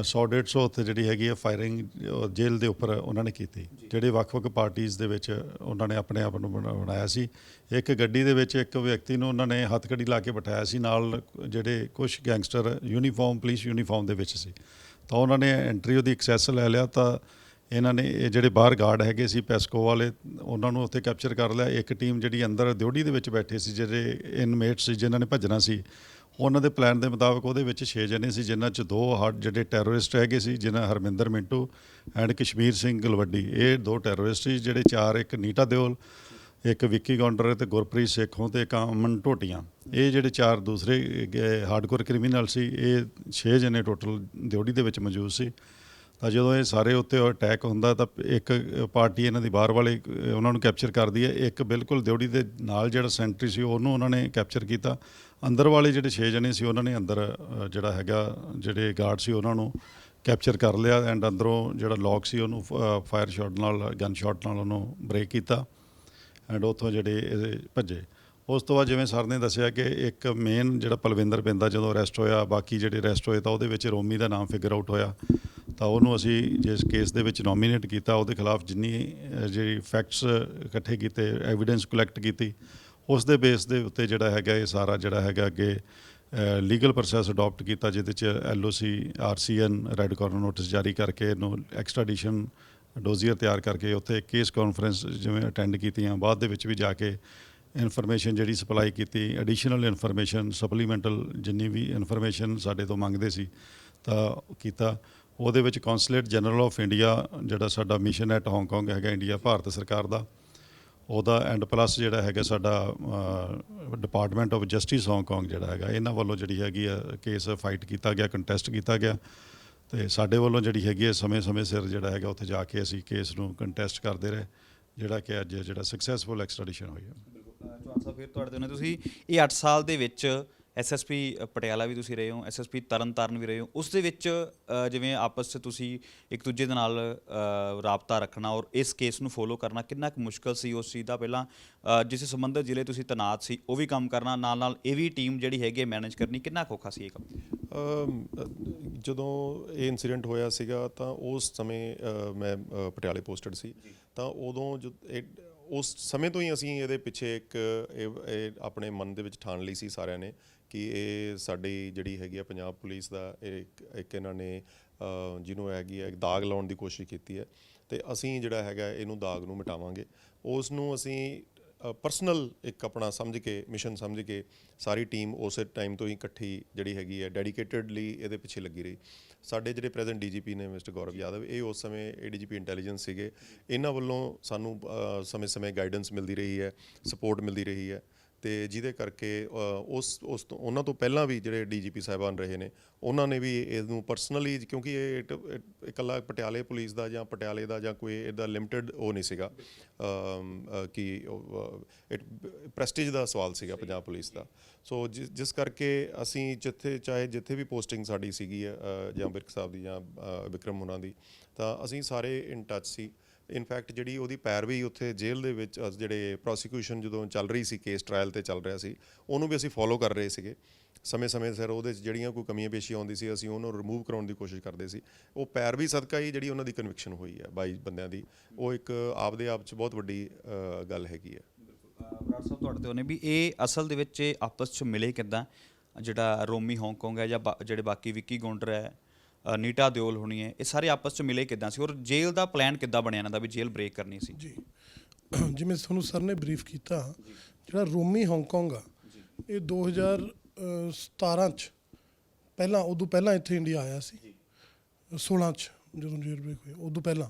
Speaker 4: 100 150 ਉੱਥੇ ਜਿਹੜੀ ਹੈਗੀ ਆ ਫਾਇਰਿੰਗ ਜੇਲ੍ਹ ਦੇ ਉੱਪਰ ਉਹਨਾਂ ਨੇ ਕੀਤੀ। ਜਿਹੜੇ ਵੱਖ-ਵੱਖ ਪਾਰਟੀਆਂ ਦੇ ਵਿੱਚ ਉਹਨਾਂ ਨੇ ਆਪਣੇ ਆਪ ਨੂੰ ਬਣਾ- ਬਣਾਇਆ ਸੀ। ਇੱਕ ਗੱਡੀ ਦੇ ਵਿੱਚ ਇੱਕ ਵਿਅਕਤੀ ਨੂੰ ਉਹਨਾਂ ਨੇ ਹੱਥਕੜੀ ਲਾ ਕੇ ਬਿਠਾਇਆ ਸੀ ਨਾਲ ਜਿਹੜੇ ਕੁਝ ਗੈਂਗਸਟਰ ਯੂਨੀਫਾਰਮ ਪੁਲਿਸ ਯੂਨੀਫਾਰਮ ਦੇ ਵਿੱਚ ਸੀ। ਤਾਂ ਉਹਨਾਂ ਨੇ ਐਂਟਰੀ ਉਹਦੀ ਐਕਸੈਸ ਲੈ ਲਿਆ ਤਾਂ ਇਹਨਾਂ ਨੇ ਇਹ ਜਿਹੜੇ ਬਾਹਰ ਗਾਰਡ ਹੈਗੇ ਸੀ ਪੈਸਕੋ ਵਾਲੇ, ਉਹਨਾਂ ਨੂੰ ਉੱਥੇ ਕੈਪਚਰ ਕਰ ਲਿਆ। ਇੱਕ ਟੀਮ ਜਿਹੜੀ ਅੰਦਰ ਦਿਉੜੀ ਦੇ ਵਿੱਚ ਬੈਠੇ ਸੀ, ਜਿਹੜੇ ਇਨਮੇਟ ਸੀ, ਜਿਨ੍ਹਾਂ ਨੇ ਭੱਜਣਾ ਸੀ, ਉਹਨਾਂ ਦੇ ਪਲਾਨ ਦੇ ਮੁਤਾਬਕ ਉਹਦੇ ਵਿੱਚ 6 ਜਣੇ ਸੀ, ਜਿਨ੍ਹਾਂ 'ਚ ਦੋ ਹੱਡ ਜਿਹੜੇ ਟੈਰਰਿਸਟ ਹੈਗੇ ਸੀ, ਜਿਨ੍ਹਾਂ ਹਰਮਿੰਦਰ ਮਿੰਟੂ ਐਂਡ ਕਸ਼ਮੀਰ ਸਿੰਘ ਗਲਵੱਡੀ। ਇਹ ਦੋ ਟੈਰਰਿਸਟ ਸੀ, ਜਿਹੜੇ ਚਾਰ, ਇੱਕ ਨੀਟਾ ਦਿਓਲ, ਇੱਕ ਵਿੱਕੀ ਗੌਂਡਰ ਤੇ ਗੁਰਪ੍ਰੀਤ ਸੇਖੋਂ ਤੇ ਇੱਕ ਅਮਨ ਟੋਟੀਆਂ ਇਹ ਜਿਹੜੇ ਚਾਰ ਦੂਸਰੇ ਹਾਰਡਕੋਰ ਕ੍ਰਿਮੀਨਲ ਸੀ, ਇਹ 6 ਜਣੇ ਟੋਟਲ ਦਿਉੜੀ ਦੇ ਵਿੱਚ ਮੌਜੂਦ ਸੀ। ਤਾਂ ਜਦੋਂ ਇਹ ਸਾਰੇ ਉੱਤੇ ਅਟੈਕ ਹੁੰਦਾ ਤਾਂ ਇੱਕ ਪਾਰਟੀ ਇਹਨਾਂ ਦੀ ਬਾਹਰ ਵਾਲੇ ਉਹਨਾਂ ਨੂੰ ਕੈਪਚਰ ਕਰਦੀ ਹੈ। ਇੱਕ ਬਿਲਕੁਲ ਦਿਉੜੀ ਦੇ ਨਾਲ ਜਿਹੜਾ ਸੈਂਟਰੀ ਸੀ, ਉਹਨੂੰ ਉਹਨਾਂ ਨੇ ਕੈਪਚਰ ਕੀਤਾ। ਅੰਦਰ ਵਾਲੇ ਜਿਹੜੇ 6 ਜਣੇ ਸੀ, ਉਹਨਾਂ ਨੇ ਅੰਦਰ ਜਿਹੜਾ ਹੈਗਾ, ਜਿਹੜੇ ਗਾਰਡ ਸੀ, ਉਹਨਾਂ ਨੂੰ ਕੈਪਚਰ ਕਰ ਲਿਆ ਐਂਡ ਅੰਦਰੋਂ ਜਿਹੜਾ ਲੌਕ ਸੀ, ਉਹਨੂੰ ਫਾਇਰ ਸ਼ਾਟ ਨਾਲ ਗਨ ਸ਼ਾਟ ਨਾਲ ਉਹਨੂੰ ਬ੍ਰੇਕ ਕੀਤਾ ਐਂਡ ਉੱਥੋਂ ਜਿਹੜੇ ਇਹ ਭੱਜੇ। ਉਸ ਤੋਂ ਬਾਅਦ ਜਿਵੇਂ ਸਰ ਨੇ ਦੱਸਿਆ ਕਿ ਇੱਕ ਮੇਨ ਜਿਹੜਾ ਪਲਵਿੰਦਰ ਪਿੰਦਾ ਜਦੋਂ ਅਰੈਸਟ ਹੋਇਆ, ਬਾਕੀ ਜਿਹੜੇ ਅਰੈਸਟ ਹੋਏ ਤਾਂ ਉਹਦੇ ਵਿੱਚ ਰੋਮੀ ਦਾ ਨਾਮ ਫਿਗਰ ਆਊਟ ਹੋਇਆ। ਤਾਂ ਉਹਨੂੰ ਅਸੀਂ ਜਿਸ ਕੇਸ ਦੇ ਵਿੱਚ ਨੋਮੀਨੇਟ ਕੀਤਾ, ਉਹਦੇ ਖਿਲਾਫ ਜਿੰਨੀ ਜਿਹੜੀ ਫੈਕਟਸ ਇਕੱਠੇ ਕੀਤੇ ਐਵੀਡੈਂਸ ਕਲੈਕਟ ਕੀਤੀ, ਉਸ ਦੇ ਬੇਸ ਦੇ ਉੱਤੇ ਜਿਹੜਾ ਹੈਗਾ ਇਹ ਸਾਰਾ ਜਿਹੜਾ ਹੈਗਾ ਅੱਗੇ ਲੀਗਲ ਪ੍ਰੋਸੈਸ ਅਡਾਪਟ ਕੀਤਾ, ਜਿਹਦੇ ਚ LOC RCN red corner notice ਜਾਰੀ ਕਰਕੇ ਇਹਨੂੰ ਐਕਸਟ੍ਰੈਡੀਸ਼ਨ ਡੋਜ਼ੀਅਰ ਤਿਆਰ ਕਰਕੇ ਉੱਥੇ ਕੇਸ ਕਾਨਫਰੰਸ ਜਿਵੇਂ ਅਟੈਂਡ ਕੀਤੀਆਂ, ਬਾਅਦ ਦੇ ਵਿੱਚ ਵੀ ਜਾ ਕੇ ਇਨਫੋਰਮੇਸ਼ਨ ਜਿਹੜੀ ਸਪਲਾਈ ਕੀਤੀ ਐਡੀਸ਼ਨਲ ਇਨਫੋਰਮੇਸ਼ਨ ਸਪਲੀਮੈਂਟਲ ਜਿੰਨੀ ਵੀ ਇਨਫੋਰਮੇਸ਼ਨ ਸਾਡੇ ਤੋਂ ਮੰਗਦੇ ਸੀ, ਤਾਂ ਕੀਤਾ। ਉਹਦੇ ਵਿੱਚ ਕੌਂਸੂਲੇਟ ਜਨਰਲ ਆਫ ਇੰਡੀਆ, ਜਿਹੜਾ ਸਾਡਾ ਮਿਸ਼ਨ ਐਟ ਹਾਂਗਕਾਂਗ ਹੈਗਾ ਇੰਡੀਆ, ਭਾਰਤ ਸਰਕਾਰ ਦਾ, ਉਹਦਾ ਐਂਡ ਪਲੱਸ ਜਿਹੜਾ ਹੈਗਾ ਸਾਡਾ ਡਿਪਾਰਟਮੈਂਟ ਆਫ ਜਸਟਿਸ ਹਾਂਗਕਾਂਗ ਜਿਹੜਾ ਹੈਗਾ, ਇਹਨਾਂ ਵੱਲੋਂ ਜਿਹੜੀ ਹੈਗੀ ਆ ਕੇਸ ਫਾਈਟ ਕੀਤਾ ਗਿਆ ਕੰਟੈਸਟ ਕੀਤਾ ਗਿਆ। ਤੇ ਸਾਡੇ ਵੱਲੋਂ ਜਿਹੜੀ ਹੈਗੀ ਹੈ ਸਮੇਂ-ਸਮੇਂ ਸਿਰ ਜਿਹੜਾ ਹੈਗਾ ਉੱਥੇ ਜਾ ਕੇ ਅਸੀਂ ਕੇਸ ਨੂੰ ਕੰਟੈਸਟ ਕਰਦੇ ਰਹੇ, ਜਿਹੜਾ ਕਿ ਅੱਜ ਜਿਹੜਾ ਸਕਸੈਸਫੁਲ ਐਕਸਟ੍ਰੈਡੀਸ਼ਨ ਹੋਈ ਹੈ
Speaker 3: ਬਿਲਕੁਲ ਚੌਹਾਨ ਸਾਹਿਬ, ਫਿਰ ਤੁਹਾਡੇ ਤੋਂ ਤੁਸੀਂ ਇਹ 8 ਸਾਲ ਦੇ ਵਿੱਚ ਐਸਐਸਪੀ ਪਟਿਆਲਾ ਵੀ ਤੁਸੀਂ ਰਹੇ ਹੋ ਐਸਐਸਪੀ ਤਰਨਤਾਰਨ ਵੀ ਰਹੇ ਹੋ ਉਸ ਦੇ ਵਿੱਚ ਅ, ਜਿਵੇਂ ਆਪਸ 'ਚ ਤੁਸੀਂ ਇੱਕ ਦੂਜੇ ਦੇ ਨਾਲ ਅ, ਰਾਬਤਾ ਰੱਖਣਾ ਔਰ ਇਸ ਕੇਸ ਨੂੰ ਫੋਲੋ ਕਰਨਾ ਕਿੰਨਾ ਕੁ ਮੁਸ਼ਕਲ ਸੀ ਉਸ ਚੀਜ਼ ਦਾ? ਪਹਿਲਾਂ ਅ, ਜਿਸ ਸੰਬੰਧਿਤ ਜ਼ਿਲ੍ਹੇ ਤੁਸੀਂ ਤਨਾਤ ਸੀ ਉਹ ਵੀ ਕੰਮ ਕਰਨਾ ਨਾਲ ਨਾਲ ਇਹ ਵੀ ਟੀਮ ਜਿਹੜੀ ਹੈਗੀ ਮੈਨੇਜ ਕਰਨੀ ਕਿੰਨਾ ਕੁ ਔਖਾ ਸੀ ਇਹ ਕੰਮ?
Speaker 1: ਅਮ, ਅ, ਜਦੋਂ ਇਹ ਇਨਸੀਡੈਂਟ ਹੋਇਆ ਸੀਗਾ ਤਾਂ ਉਸ ਸਮੇਂ ਅ, ਮੈਂ ਅ, ਪਟਿਆਲੇ ਪੋਸਟਡ ਸੀ। ਤਾਂ ਉਦੋਂ ਜੋ ਇਹ ਉਸ ਸਮੇਂ ਤੋਂ ਹੀ ਅਸੀਂ ਇਹਦੇ ਪਿੱਛੇ ਇੱਕ ਇਹ ਇਹ ਆਪਣੇ ਮਨ ਦੇ ਵਿੱਚ ਠਾਣ ਲਈ ਸੀ ਸਾਰਿਆਂ ਨੇ। ਕਿ ਇਹ ਸਾਡੀ ਜਿਹੜੀ ਹੈਗੀ ਆ ਪੰਜਾਬ ਪੁਲਿਸ ਦਾ ਇਹ ਇੱਕ ਇੱਕ ਇਹਨਾਂ ਨੇ ਜਿਹਨੂੰ ਹੈਗੀ ਹੈ ਦਾਗ ਲਾਉਣ ਦੀ ਕੋਸ਼ਿਸ਼ ਕੀਤੀ ਹੈ ਤੇ ਅਸੀਂ ਜਿਹੜਾ ਹੈਗਾ ਇਹਨੂੰ ਦਾਗ ਨੂੰ ਮਿਟਾਵਾਂਗੇ। ਉਸ ਨੂੰ ਅਸੀਂ ਪਰਸਨਲ ਇੱਕ ਆਪਣਾ ਸਮਝ ਕੇ ਮਿਸ਼ਨ ਸਮਝ ਕੇ ਸਾਰੀ ਟੀਮ ਉਸੇ ਟਾਈਮ ਤੋਂ ਹੀ ਇਕੱਠੀ ਜਿਹੜੀ ਹੈਗੀ ਹੈ ਡੈਡੀਕੇਟਿਡਲੀ ਇਹਦੇ ਪਿੱਛੇ ਲੱਗੀ ਰਹੀ। ਸਾਡੇ ਜਿਹੜੇ ਪ੍ਰੈਜ਼ੈਂਟ ਡੀਜੀਪੀ ਨੇ ਮਿਸਟਰ ਗੌਰਵ ਯਾਦਵ, ਇਹ ਉਸ ਸਮੇਂ ਏਡੀਜੀਪੀ ਇੰਟੈਲੀਜੈਂਸ ਸੀਗੇ। ਇਹਨਾਂ ਵੱਲੋਂ ਸਾਨੂੰ ਸਮੇਂ-ਸਮੇਂ ਗਾਈਡੈਂਸ ਮਿਲਦੀ ਰਹੀ ਹੈ ਸਪੋਰਟ ਮਿਲਦੀ ਰਹੀ ਹੈ। ਤੇ ਜਿਹਦੇ ਕਰਕੇ ਉਸ ਉਸ ਤੋਂ ਉਹਨਾਂ ਤੋਂ ਪਹਿਲਾਂ ਵੀ ਜਿਹੜੇ ਡੀਜੀਪੀ ਸਾਹਿਬਾਨ ਰਹੇ ਨੇ ਉਹਨਾਂ ਨੇ ਵੀ ਇਹਨੂੰ ਪਰਸਨਲੀ ਕਿਉਂਕਿ ਇਹ ਇਟ- ਇਕੱਲਾ ਪਟਿਆਲੇ ਪੁਲਿਸ ਦਾ ਜਾਂ ਪਟਿਆਲੇ ਦਾ ਜਾਂ ਕੋਈ ਇਹਦਾ ਲਿਮਟਿਡ ਉਹ ਨਹੀਂ ਸੀਗਾ। ਕਿ ਇਟ ਪ੍ਰੈਸਟੀਜ ਦਾ ਸਵਾਲ ਸੀਗਾ ਪੰਜਾਬ ਪੁਲਿਸ ਦਾ। ਸੋ ਜਿਸ ਜਿਸ ਕਰਕੇ ਅਸੀਂ ਜਿੱਥੇ ਚਾਹੇ ਜਿੱਥੇ ਵੀ ਪੋਸਟਿੰਗ ਸਾਡੀ ਸੀਗੀ ਅ, ਜਾਂ ਬਿਰਕ ਸਾਹਿਬ ਦੀ ਜਾਂ ਅ, ਵਿਕਰਮ ਹੁਣਾਂ ਦੀ ਤਾਂ ਅਸੀਂ ਸਾਰੇ ਇਨ ਟੱਚ ਸੀ। ਇਨਫੈਕਟ ਜਿਹੜੀ ਉਹਦੀ ਪੈਰਵੀ ਉੱਥੇ ਜੇਲ੍ਹ ਦੇ ਵਿੱਚ ਅ, ਜਿਹੜੇ ਪ੍ਰੋਸੀਕਿਊਸ਼ਨ ਜਦੋਂ ਚੱਲ ਰਹੀ ਸੀ ਕੇਸ ਟ੍ਰਾਇਲ ਤੇ ਚੱਲ ਰਿਹਾ ਸੀ ਉਹਨੂੰ ਵੀ ਅਸੀਂ ਫੋਲੋ ਕਰ ਰਹੇ ਸੀਗੇ। ਸਮੇਂ-ਸਮੇਂ ਸਿਰ ਉਹਦੇ 'ਚ ਜਿਹੜੀਆਂ ਕੋਈ ਕਮੀਆਂ ਪੇਸ਼ੀਆਂ ਆਉਂਦੀ ਸੀ ਅਸੀਂ ਉਹਨੂੰ ਰਿਮੂਵ ਕਰਾਉਣ ਦੀ ਕੋਸ਼ਿਸ਼ ਕਰਦੇ ਸੀ। ਉਹ ਪੈਰਵੀ ਸਦਕਾ ਹੀ ਜਿਹੜੀ ਉਹਨਾਂ ਦੀ ਕਨਵਿਕਸ਼ਨ ਹੋਈ ਹੈ 22 ਬੰਦਿਆਂ ਦੀ। ਉਹ ਇੱਕ ਆਪਦੇ ਆਪ 'ਚ ਬਹੁਤ ਵੱਡੀ ਗੱਲ ਹੈਗੀ ਹੈ।
Speaker 3: ਬਰਾੜ ਸਾਹਿਬ ਤੁਹਾਡੇ ਤੋਂ ਉਹਨੇ ਵੀ ਇਹ ਅਸਲ ਦੇ ਵਿੱਚ ਇਹ ਆਪਸ 'ਚ ਮਿਲੇ ਕਿੱਦਾਂ? ਜਿਹੜਾ ਰੋਮੀ ਹਾਂਗਕਾਂਗ ਹੈ ਜਾਂ ਬਾ- ਜਿਹੜੇ ਬਾਕੀ ਵਿੱਕੀ ਗੌਂਡਰ ਹੈ ਨੀਟਾ ਦਿਓਲ ਹੋਣੀ ਹੈ ਇਹ ਸਾਰੇ ਆਪਸ 'ਚ ਮਿਲੇ ਕਿੱਦਾਂ ਸੀ ਔਰ ਜੇਲ੍ਹ ਦਾ ਪਲਾਨ ਕਿੱਦਾਂ ਬਣਿਆ ਇਹਨਾਂ ਦਾ ਵੀ ਜੇਲ੍ਹ ਬ੍ਰੇਕ ਕਰਨੀ ਸੀ?
Speaker 2: ਜੀ। ਜਿਵੇਂ ਤੁਹਾਨੂੰ ਸਰ ਨੇ ਬਰੀਫ ਕੀਤਾ ਜਿਹੜਾ ਰੋਮੀ ਹਾਂਗਕਾਂਗ ਆ ਇਹ 2017 ਚ ਪਹਿਲਾਂ ਉਦੋਂ ਪਹਿਲਾਂ ਇੱਥੇ ਇੰਡੀਆ ਆਇਆ ਸੀ। 16 ਚ ਜਦੋਂ ਜੇਲ ਬ੍ਰੇਕ ਹੋਈ ਉਦੋਂ ਪਹਿਲਾਂ।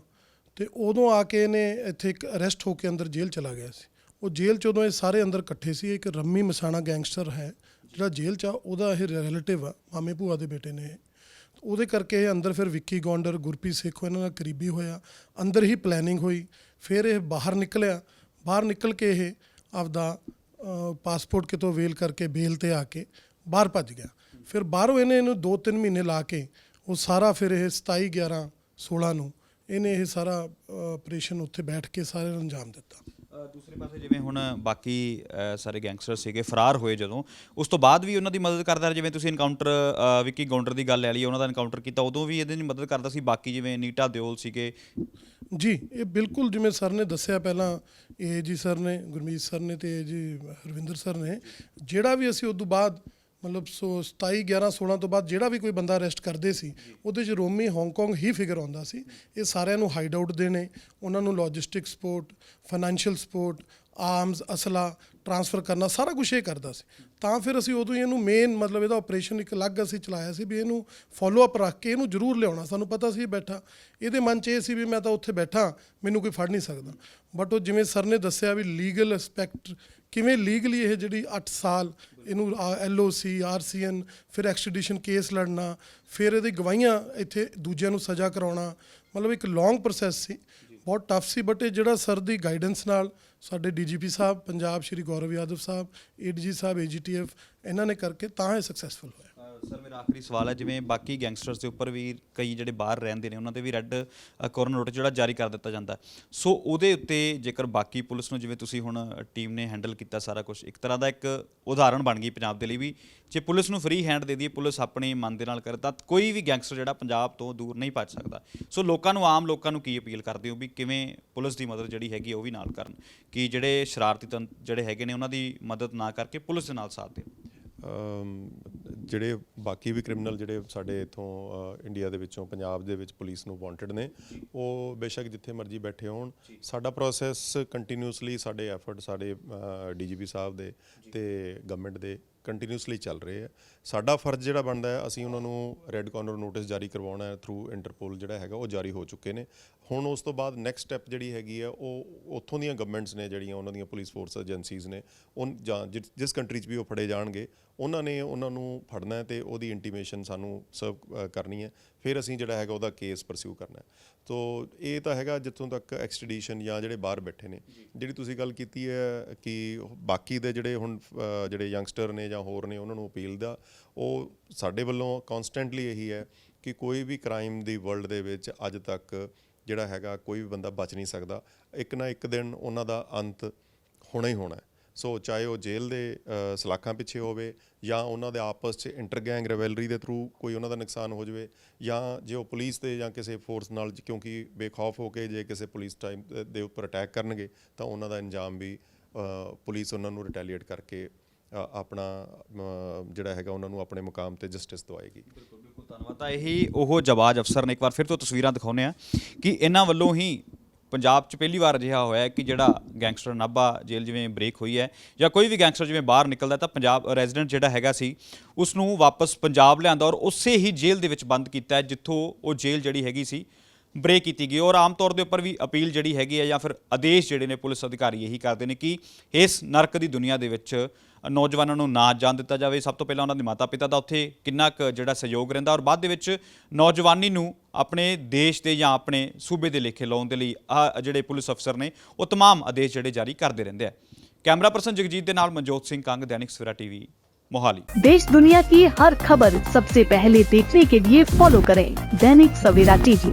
Speaker 2: ਤੇ ਉਦੋਂ ਆ ਕੇ ਇਹਨੇ ਇੱਥੇ ਇੱਕ ਅਰੈਸਟ ਹੋ ਕੇ ਅੰਦਰ ਜੇਲ੍ਹ ਚਲਾ ਗਿਆ ਸੀ। ਉਹ ਜੇਲ੍ਹ ਚ ਉਦੋਂ ਇਹ ਸਾਰੇ ਅੰਦਰ ਇਕੱਠੇ ਸੀ ਇੱਕ ਰੰਮੀ ਮਸਾਣਾ ਗੈਂਗਸਟਰ ਹੈ ਜਿਹੜਾ ਜੇਲ੍ਹ ਚ ਆ ਉਹਦਾ ਇਹ ਰਿਲੇਟਿਵ ਆ ਮਾਮੇ ਭੂਆ ਦੇ ਬੇਟੇ ਨੇ ਉਹਦੇ ਕਰਕੇ ਇਹ ਅੰਦਰ ਫਿਰ ਵਿੱਕੀ ਗੌਂਡਰ, ਗੁਰਪ੍ਰੀਤ ਸੇਖੋ ਇਹਨਾਂ ਨਾਲ ਕਰੀਬੀ ਹੋਇਆ। ਅੰਦਰ ਹੀ ਪਲੈਨਿੰਗ ਹੋਈ, ਫਿਰ ਇਹ ਬਾਹਰ ਨਿਕਲਿਆ। ਬਾਹਰ ਨਿਕਲ ਕੇ ਇਹ ਆਪਦਾ ਪਾਸਪੋਰਟ ਕਿਤੋਂ ਵੇਲ ਕਰਕੇ ਬੇਲ ਤੇ ਆ ਕੇ ਬਾਹਰ ਭੱਜ ਗਿਆ। ਫਿਰ ਬਾਹਰੋਂ ਇਹਨੇ ਇਹਨੂੰ 2-3 ਮਹੀਨੇ ਲਾ ਕੇ ਉਹ ਸਾਰਾ ਫਿਰ ਇਹ 27 11 16 ਨੂੰ ਇਹਨੇ ਇਹ ਸਾਰਾ ਆਪਰੇਸ਼ਨ ਉੱਥੇ ਬੈਠ ਕੇ ਸਾਰੇ ਨੂੰ ਅੰਜਾਮ ਦਿੱਤਾ।
Speaker 3: ਦੂਸਰੇ ਪਾਸੇ ਜਿਵੇਂ ਹੁਣ ਬਾਕੀ ਸਾਰੇ ਗੈਂਗਸਟਰ ਸੀਗੇ, ਫਰਾਰ ਹੋਏ ਜਦੋਂ, ਉਸ ਤੋਂ ਬਾਅਦ ਵੀ ਉਹਨਾਂ ਦੀ ਮਦਦ ਕਰਦਾ ਜਿਵੇਂ ਤੁਸੀਂ ਇਨਕਾਊਂਟਰ ਵਿੱਕੀ ਗੌਂਡਰ ਦੀ ਗੱਲ ਲੈ ਲਈ, ਉਹਨਾਂ ਦਾ ਇਨਕਾਊਂਟਰ ਕੀਤਾ, ਉਦੋਂ ਵੀ ਇਹਦੇ ਦੀ ਮਦਦ ਕਰਦਾ ਸੀ, ਬਾਕੀ ਜਿਵੇਂ ਨੀਟਾ ਦਿਓਲ ਸੀਗੇ।
Speaker 2: ਜੀ, ਇਹ ਬਿਲਕੁਲ ਜਿਵੇਂ ਸਰ ਨੇ ਦੱਸਿਆ ਪਹਿਲਾਂ ਇਹ ਜੀ ਸਰ ਨੇ, ਗੁਰਮੀਤ ਸਰ ਨੇ ਤੇ ਇਹ ਜੀ ਹਰਵਿੰਦਰ ਸਰ ਨੇ, ਜਿਹੜਾ ਵੀ ਅਸੀਂ ਉਦੋਂ ਬਾਅਦ ਮਤਲਬ ਸੋ 27 11 16 ਤੋਂ ਬਾਅਦ ਜਿਹੜਾ ਵੀ ਕੋਈ ਬੰਦਾ ਅਰੈਸਟ ਕਰਦੇ ਸੀ, ਉਹਦੇ 'ਚ ਰੋਮੀ ਹਾਂਗਕਾਂਗ ਹੀ ਫਿਗਰ ਆਉਂਦਾ ਸੀ। ਇਹ ਸਾਰਿਆਂ ਨੂੰ ਹਾਈਡ ਆਊਟ ਦੇ ਨੇ ਉਹਨਾਂ ਨੂੰ logistic support financial support arms ਅਸਲਾ transfer ਕਰਨਾ, ਸਾਰਾ ਕੁਝ ਇਹ ਕਰਦਾ ਸੀ। ਤਾਂ ਫਿਰ ਅਸੀਂ ਉਦੋਂ ਹੀ ਇਹਨੂੰ ਮੇਨ ਮਤਲਬ ਇਹਦਾ ਆਪਰੇਸ਼ਨ ਇੱਕ ਅਲੱਗ ਅਸੀਂ ਚਲਾਇਆ ਸੀ ਵੀ ਇਹਨੂੰ ਫੋਲੋ ਅਪ ਰੱਖ ਕੇ ਇਹਨੂੰ ਜ਼ਰੂਰ ਲਿਆਉਣਾ। ਸਾਨੂੰ ਪਤਾ ਸੀ ਬੈਠਾ। ਇਹਦੇ ਮਨ 'ਚ ਇਹ ਸੀ ਵੀ ਮੈਂ ਤਾਂ ਉੱਥੇ ਬੈਠਾ, ਮੈਨੂੰ ਕੋਈ ਫੜ ਨਹੀਂ ਸਕਦਾ। ਬਟ ਉਹ ਜਿਵੇਂ ਸਰ ਨੇ ਦੱਸਿਆ ਵੀ ਲੀਗਲ ਐਸਪੈਕਟ ਕਿਵੇਂ ਲੀਗਲੀ ਇਹ ਜਿਹੜੀ 8 ਸਾਲ ਇਹਨੂੰ ਐਲਓਸੀ ਆਰਸੀਐਨ ਫਿਰ ਐਕਸਟ੍ਰੈਡੀਸ਼ਨ ਕੇਸ ਲੜਨਾ, ਫਿਰ ਇਹਦੀ ਗਵਾਹੀਆਂ ਇੱਥੇ ਦੂਜਿਆਂ ਨੂੰ ਸਜ਼ਾ ਕਰਾਉਣਾ, ਮਤਲਬ ਇੱਕ ਲੌਂਗ ਪ੍ਰੋਸੈਸ ਸੀ। ਬਹੁਤ ਟਫ ਸੀ ਬਟ ਇਹ ਜਿਹੜਾ ਸਰ ਦੀ ਗਾਈਡੈਂਸ ਨਾਲ ਸਾਡੇ ਡੀਜੀਪੀ ਸਾਹਿਬ, ਪੰਜਾਬ ਸ਼੍ਰੀ ਗੌਰਵ ਯਾਦਵ ਸਾਹਿਬ ਏਡੀਜੀ ਸਾਹਿਬ ਏਜੀਟੀਐਫ ਇਹਨਾਂ ਨੇ ਕਰਕੇ ਤਾਂ ਇਹ ਸਕਸੈਸਫੁਲ ਹੋਇਆ।
Speaker 3: ਸਰ, ਮੇਰਾ ਆਖਰੀ ਸਵਾਲ ਹੈ, ਜਿਵੇਂ ਬਾਕੀ ਗੈਂਗਸਟਰਸ ਦੇ ਉੱਪਰ ਵੀ ਕਈ ਜਿਹੜੇ ਬਾਹਰ ਰਹਿੰਦੇ ਨੇ, ਉਹਨਾਂ ਤੇ ਵੀ ਰੈੱਡ ਕੋਰਨ ਨੋਟਿਸ ਜਿਹੜਾ ਜਾਰੀ ਕਰ ਦਿੱਤਾ ਜਾਂਦਾ ਸੋ ਉਹਦੇ ਉੱਤੇ ਜੇਕਰ ਬਾਕੀ ਪੁਲਿਸ ਨੂੰ ਜਿਵੇਂ ਤੁਸੀਂ ਹੁਣ ਟੀਮ ਨੇ ਹੈਂਡਲ ਕੀਤਾ ਸਾਰਾ ਕੁਝ ਇੱਕ ਤਰ੍ਹਾਂ ਦਾ ਇੱਕ ਉਦਾਹਰਣ ਬਣ ਗਈ ਪੰਜਾਬ ਦੇ ਲਈ ਵੀ, ਜੇ ਪੁਲਿਸ ਨੂੰ ਫ੍ਰੀ ਹੈਂਡ ਦੇ ਦਈਏ, ਪੁਲਿਸ ਆਪਣੇ ਮਨ ਦੇ ਨਾਲ ਕਰੇ, ਤਾਂ ਕੋਈ ਵੀ ਗੈਂਗਸਟਰ ਜਿਹੜਾ ਪੰਜਾਬ ਤੋਂ ਦੂਰ ਨਹੀਂ ਭੱਜ ਸਕਦਾ। ਸੋ ਲੋਕਾਂ ਨੂੰ, ਆਮ ਲੋਕਾਂ ਨੂੰ ਕੀ ਅਪੀਲ ਕਰਦੇ ਹੋ ਵੀ ਕਿਵੇਂ ਪੁਲਿਸ ਦੀ ਮਦਦ ਜਿਹੜੀ ਹੈਗੀ ਉਹ ਵੀ ਨਾਲ ਕਰਨ, ਕਿ ਜਿਹੜੇ ਸ਼ਰਾਰਤੀ ਤੰਤ ਜਿਹੜੇ ਹੈਗੇ ਨੇ, ਉਹਨਾਂ ਦੀ ਮਦਦ ਨਾ ਕਰਕੇ ਪੁਲਿਸ ਦੇ ਨਾਲ ਸਾਥ ਦੇਣ?
Speaker 1: ਜਿਹੜੇ ਬਾਕੀ ਵੀ ਕ੍ਰਿਮੀਨਲ ਜਿਹੜੇ ਸਾਡੇ ਇਥੋਂ ਇੰਡੀਆ ਦੇ ਵਿੱਚੋਂ ਪੰਜਾਬ ਦੇ ਵਿੱਚ ਪੁਲਿਸ ਨੂੰ ਵਾਂਟਡ ਨੇ ਉਹ ਬੇਸ਼ੱਕ ਜਿੱਥੇ ਮਰਜ਼ੀ ਬੈਠੇ ਹੋਣ। ਸਾਡਾ ਪ੍ਰੋਸੈਸ ਕੰਟੀਨਿਊਸਲੀ ਸਾਡੇ ਐਫਰਟ ਸਾਡੇ ਡੀਜੀਪੀ ਸਾਹਿਬ ਦੇ ਤੇ ਗਵਰਨਮੈਂਟ ਦੇ ਕੰਟੀਨਿਊਸਲੀ ਚੱਲ ਰਹੇ ਆ। ਸਾਡਾ ਫਰਜ਼ ਜਿਹੜਾ ਬਣਦਾ ਹੈ ਅਸੀਂ ਉਹਨਾਂ ਨੂੰ ਰੈੱਡ ਕਾਰਨਰ ਨੋਟਿਸ ਜਾਰੀ ਕਰਵਾਉਣਾ ਹੈ ਥਰੂ ਇੰਟਰਪੋਲ ਜਿਹੜਾ ਹੈਗਾ ਉਹ ਜਾਰੀ ਹੋ ਚੁੱਕੇ ਨੇ। ਹੁਣ ਉਸ ਤੋਂ ਬਾਅਦ ਨੈਕਸਟ ਸਟੈਪ ਜਿਹੜੀ ਹੈਗੀ ਆ, ਉਹ ਉੱਥੋਂ ਦੀਆਂ ਗਵਰਨਮੈਂਟਸ ਨੇ ਜਿਹੜੀਆਂ ਉਹਨਾਂ ਦੀਆਂ ਪੁਲਿਸ ਫੋਰਸ ਏਜੰਸੀਜ਼ ਨੇ ਉਹ ਜਾਂ ਜਿਸ- ਜਿਸ ਕੰਟਰੀ 'ਚ ਵੀ ਉਹ ਫੜੇ ਜਾਣਗੇ, ਉਹਨਾਂ ਨੇ ਉਹਨਾਂ ਨੂੰ ਫੜਨਾ ਹੈ ਤੇ ਉਹਦੀ ਇੰਟੀਮੇਸ਼ਨ ਸਾਨੂੰ ਸਰਵ ਕਰਨੀ ਹੈ। ਫਿਰ ਅਸੀਂ ਜਿਹੜਾ ਹੈਗਾ ਉਹਦਾ ਕੇਸ ਪਰਸਿਊ ਕਰਨਾ ਹੈ। ਤੋ ਇਹ ਤਾਂ ਹੈਗਾ ਜਿੱਥੋਂ ਤੱਕ ਐਕਸਟ੍ਰੈਡੀਸ਼ਨ ਜਾਂ ਜਿਹੜੇ ਬਾਹਰ ਬੈਠੇ ਨੇ, ਜਿਹੜੀ ਤੁਸੀਂ ਗੱਲ ਕੀਤੀ ਹੈ ਕਿ ਬਾਕੀ ਦੇ ਜਿਹੜੇ ਹੁਣ ਜਿਹੜੇ ਯੰਗਸਟਰ ਨੇ ਜਾਂ ਹੋਰ ਨੇ, ਉਹਨਾਂ ਨੂੰ ਅਪੀਲ ਦਾ, ਉਹ ਸਾਡੇ ਵੱਲੋਂ ਕਨਸਟੈਂਟਲੀ ਇਹੀ ਹੈ ਕਿ ਕੋਈ ਵੀ ਕ੍ਰਾਈਮ ਦੀ ਵਰਲਡ ਦੇ ਵਿੱਚ ਅੱਜ ਤੱਕ ਜਿਹੜਾ ਹੈਗਾ ਕੋਈ ਵੀ ਬੰਦਾ ਬਚ ਨਹੀਂ ਸਕਦਾ। ਇੱਕ ਨਾ ਇੱਕ ਦਿਨ ਉਹਨਾਂ ਦਾ ਅੰਤ ਹੋਣਾ ਹੀ ਹੋਣਾ। ਸੋ ਚਾਹੇ ਉਹ ਜੇਲ੍ਹ ਦੇ ਸਲਾਖਾਂ ਪਿੱਛੇ ਹੋਵੇ ਜਾਂ ਉਹਨਾਂ ਦੇ ਆਪਸ 'ਚ ਇੰਟਰ ਗੈਂਗ ਰਿਵੈਲਰੀ ਦੇ ਥਰੂ ਕੋਈ ਉਹਨਾਂ ਦਾ ਨੁਕਸਾਨ ਹੋ ਜਾਵੇ ਜਾਂ ਜੇ ਉਹ ਪੁਲਿਸ ਤੇ ਜਾਂ ਕਿਸੇ ਫੋਰਸ ਨਾਲ ਕਿਉਂਕਿ ਬੇਖੌਫ ਹੋ ਕੇ ਜੇ ਕਿਸੇ ਪੁਲਿਸ ਟਾਈਮ ਦੇ ਉੱਪਰ ਅਟੈਕ ਕਰਨਗੇ ਤਾਂ ਉਹਨਾਂ ਦਾ ਇੰਜਾਮ ਵੀ ਪੁਲਿਸ ਉਹਨਾਂ ਨੂੰ ਰਿਟੈਲੀਏਟ ਕਰਕੇ ਆਪਣਾ ਜਿਹੜਾ ਹੈਗਾ ਉਹਨਾਂ ਨੂੰ ਆਪਣੇ ਮੁਕਾਮ ਤੇ ਜਸਟਿਸ ਦਵਾਏਗੀ।
Speaker 3: ਬਿਲਕੁਲ ਬਿਲਕੁਲ, ਧੰਨਵਾਦ। ਤਾਂ ਇਹੀ ਉਹ ਜਵਾਜ ਅਫਸਰ ਨੇ ਇੱਕ ਵਾਰ ਫਿਰ ਤੋਂ ਤਸਵੀਰਾਂ ਦਿਖਾਉਂਦੇ ਆ ਕਿ ਇਹਨਾਂ ਵੱਲੋਂ ਹੀ ਪੰਜਾਬ 'ਚ ਪਹਿਲੀ ਵਾਰ ਅਜਿਹਾ ਹੋਇਆ ਕਿ ਜਿਹੜਾ ਗੈਂਗਸਟਰ ਨਾਭਾ ਜੇਲ੍ਹ ਜਿਵੇਂ ਬ੍ਰੇਕ ਹੋਈ ਹੈ ਜਾਂ ਕੋਈ ਵੀ ਗੈਂਗਸਟਰ ਜਿਵੇਂ ਬਾਹਰ ਨਿਕਲਦਾ ਤਾਂ ਪੰਜਾਬ ਰੈਜ਼ੀਡੈਂਟ ਜਿਹੜਾ ਹੈਗਾ ਸੀ ਉਸ ਨੂੰ ਵਾਪਸ ਪੰਜਾਬ ਲਿਆਂਦਾ ਔਰ ਉਸੇ ਹੀ ਜੇਲ੍ਹ ਦੇ ਵਿੱਚ ਬੰਦ ਕੀਤਾ ਜਿੱਥੋਂ ਉਹ ਜੇਲ੍ਹ ਜਿਹੜੀ ਹੈਗੀ ਸੀ ਬ੍ਰੇਕ ਕੀਤੀ ਗਈ ਔਰ ਆਮ ਤੌਰ ਦੇ ਉੱਪਰ ਵੀ ਅਪੀਲ ਜਿਹੜੀ ਹੈਗੀ ਹੈ ਜਾਂ ਫਿਰ ਆਦੇਸ਼ ਜਿਹੜੇ ਨੇ ਪੁਲਿਸ ਅਧਿਕਾਰੀ ਇਹੀ ਕਰਦੇ ਨੇ ਕਿ ਇਸ ਨਰਕ ਦੀ ਦੁਨੀਆ ਦੇ ਵਿੱਚ ਨੌਜਵਾਨਾਂ ਨੂੰ ਨਾ ਜਾਣ ਦਿੱਤਾ ਜਾਵੇ ਸਭ ਤੋਂ ਪਹਿਲਾਂ ਉਹਨਾਂ ਦੇ ਮਾਤਾ ਪਿਤਾ ਦਾ ਉੱਥੇ ਕਿੰਨਾ ਕੁ ਜਿਹੜਾ ਸਹਿਯੋਗ ਰਹਿੰਦਾ ਔਰ ਬਾਅਦ ਦੇ ਵਿੱਚ ਨੌਜਵਾਨੀ ਨੂੰ ਆਪਣੇ ਦੇਸ਼ ਦੇ ਜਾਂ ਆਪਣੇ ਸੂਬੇ ਦੇ ਲੇਖੇ ਲਾਉਣ ਦੇ ਲਈ ਆਹ ਜਿਹੜੇ ਪੁਲਿਸ ਅਫਸਰ ਨੇ ਉਹ तमाम ਆਦੇਸ਼ ਜਿਹੜੇ ਜਾਰੀ ਕਰਦੇ ਰਹਿੰਦੇ ਆ ਕੈਮਰਾ ਪਰਸਨ ਜਗਜੀਤ ਦੇ ਨਾਲ ਮਨਜੋਤ ਸਿੰਘ ਕੰਗ ਦੈਨਿਕ ਸਵੇਰਾ ਟੀਵੀ मोहाली
Speaker 5: देश दुनिया की हर खबर सबसे पहले देखने के लिए फॉलो करें दैनिक सवेरा टीवी